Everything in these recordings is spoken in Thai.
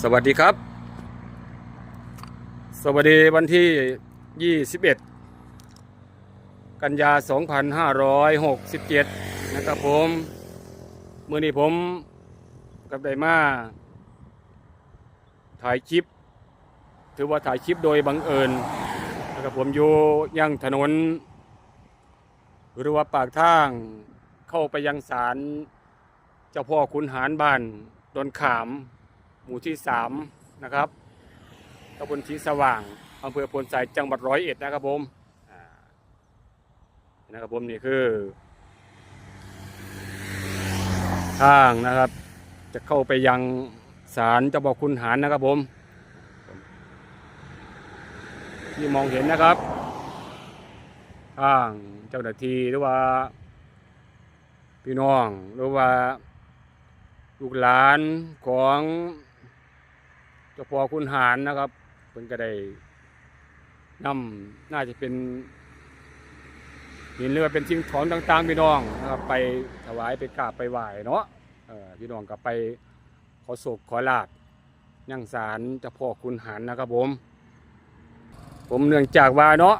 สวัสดีครับ สวัสดีวันที่ 21 กันยา 2567 นะครับผมมื่อนี้ผมกับไดมา ถ่ายคลิป ถือว่าถ่ายคลิปโดยบังเอิญนะครับผมอยู่ยังถนน หรือว่าปากทางเข้าไปยังศาลเจ้าพ่อขุนหารบ้านดอนขาม หมู่ที่สามนะครับตำบลชีสว่างอำเภอพลไซจังหวัดร้อยเอ็ดนะครับผมนะครับผมนี่คือทางนะครับ จะเข้าไปยังศาลเจ้าพ่อคุณหารนะครับผม ที่มองเห็นนะครับทางเจ้าหน้าที่หรือว่า พี่น้องหรือว่าลูกหลานของาพอคุณหารนะครับเพิ่นก็ได้นำน่าจะเป็นหินเรือเป็นสิ่งของต่างๆพี่น้องนะครับไปถวายไปกราบไปไหว้เนาะพี่น้องก็ไปขอศกขอลาบยังศาลเจ้าพ่อคุณหารนะครับผม ผมเนื่องจากว่าเนาะ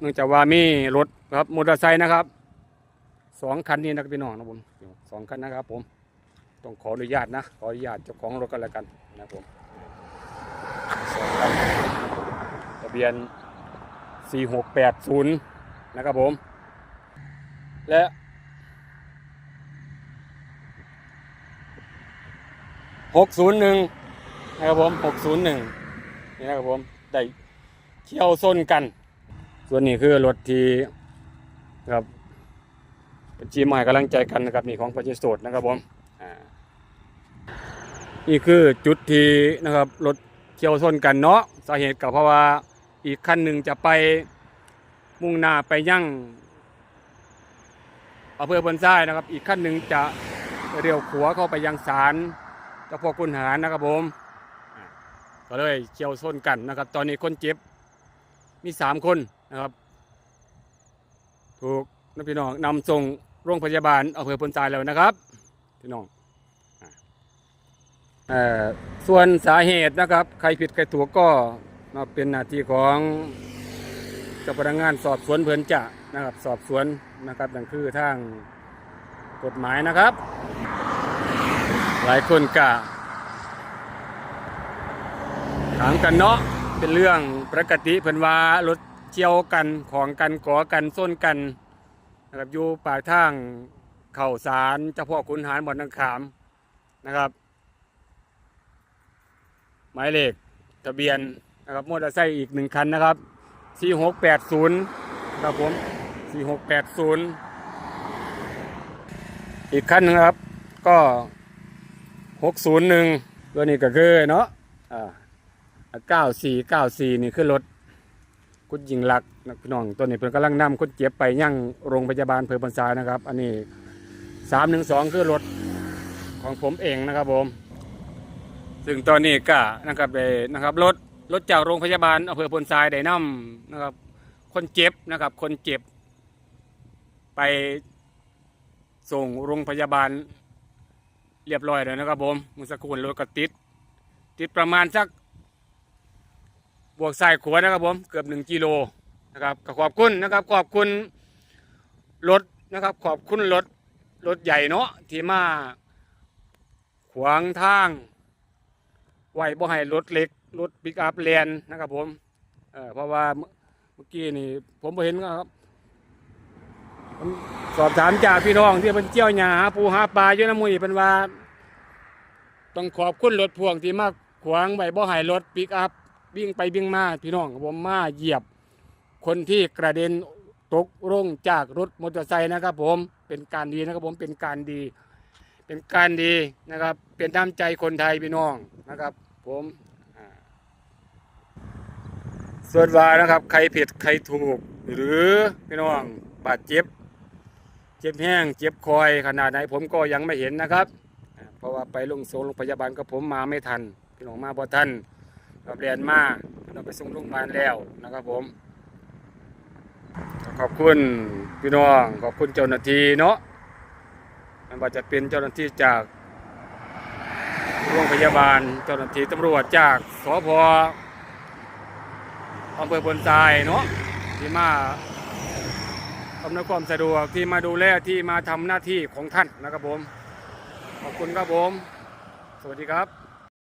เนื่องจากว่ามีรถครับมอเตอร์ไซค์นะครับสองคันนี้นะครับพี่น้องนะผมสองคันนะครับผมต้องขออนุญาตนะขออนุญาตเจ้าของรถกันแล้วกันนะครับผมสองคันทะ เบียน 4680 นะครับผม และ601นย์หนึ่งนะครับผม601นี่นะครับผมได้เที่ยวส้นกัน ส่วนนี้คือรถที่ครับเป็นจีมให้กำลังใจกันนะครับนี่ของพระเจ้าโสดนะครับผมนี่คือจุดที่นะครับรถเที่ยวชนกันเนาะสาเหตุก็เพราะว่า อีกคันหนึ่งจะไปมุ่งหน้าไปยั่งอำเภอบันซ้ายนะครับ อีกคันหนึ่งจะเรียวขัวเข้าไปยังศาลเจ้าพ่อคุณหารนะครับผมก็เลยเที่ยวชนกันนะครับ ตอนนี้คนเจ็บมีสามคนนะครับ ถูกนพี่น้องนำส่งโรงพยาบาลอำเภอพนทรายแล้วนะครับพี่น้องอส่วนสาเหตุนะครับ ใครผิดใครถูกก็ มาเป็นหน้าที่ของเจ้าพนักงานสอบสวนเพิ่นจะนะครับสอบสวนนะครับนั่นคือทางกฎหมายนะครับ หลายคนกะถามกันเนาะเป็นเรื่องปกติเพิ่นว่ารถเชี่ยวกันของกันก่อกันส้นกันนะครับอยู่ปากทางเข่าสารเจ้าพ่อขุนหารบ่อนนังขามนะครับ หมายเลขทะเบียน นะครับมอเตอร์ไซค์อีกหนึ่งคันนะครับ4680ครับผม4680อีกคันนึงครับ ก็601ตัวนี้ก็คือเนาะอ่า9494นี่คือรถคุณยิงหลักนะพี่น้องตัวนี้เพิ่นกำลังนำคนเจ็บไปยังโรงพยาบาลเพื่อบันซายนะครับ อันนี้สามหนึ่งสองคือรถของผมเองนะครับผม ซึ่งตอนนี้ก็นะครับได้นะครับรถ รถจากโรงพยาบาลอำเภอพลทรายได้นำนะครับ คนเจ็บนะครับ คนเจ็บ ไปส่งโรงพยาบาลเรียบร้อยแล้วนะครับผมมือสักครู่รถก็ติด ติดประมาณสัก บวกสายขวานะครับผมเกือบหนึ่งกิโลนะครับขอบคุณนะครับ ขอบคุณรถนะครับ ขอบคุณรถรถใหญ่เนาะที่มา ขวางทางไหวบ่ให้รถเล็ก รถปิกอัพแลนนะครับผมเออเพราะว่าเมื่อกี้นี่ผมบ่เห็นครับสอบถามจากพี่น้องที่เป็นเจียวหญ้าหาปูหาปลาอยู่น้ำมุยเป็นว่า ต้องขอบคุณรถพ่วงที่มากขวางไว้บ่ให้รถปิกอัพวิ่งไปวิ่งมาพี่น้องผมมาเหยียบ คนที่กระเด็นตกลงจากรถมอเตอร์ไซค์นะครับ ผมเป็นการดีนะครับ ผมเป็นการดี เป็นการดีนะครับ เป็นน้ำใจคนไทยพี่น้องนะครับ ผม ส่วนว่านะครับ ใครผิดใครถูก หรือพี่น้องบาดเจ็บ เจ็บแห้ง เจ็บคอยขนาดไหนผมก็ยังไม่เห็นนะครับ เพราะว่าไปลงโซงโรงพยาบาลก็ผมมาไม่ทัน พี่น้องมาบ่ทันกับเรียนมาเราไปส่งโรงพยาบาลแล้วนะครับผม ขอบคุณพี่น้องขอบคุณเจ้าหน้าที่เนาะไม่ว่าจะเป็นเจ้าหน้าที่จากโรงพยาบาลเจ้าหน้าที่ตำรวจจากสพ อำเภอพนทรายเนาะที่มาอำนวยความสะดวกที่มาดูแลที่มาทำหน้าที่ของท่านนะครับผม ขอบคุณครับผม สวัสดีครับ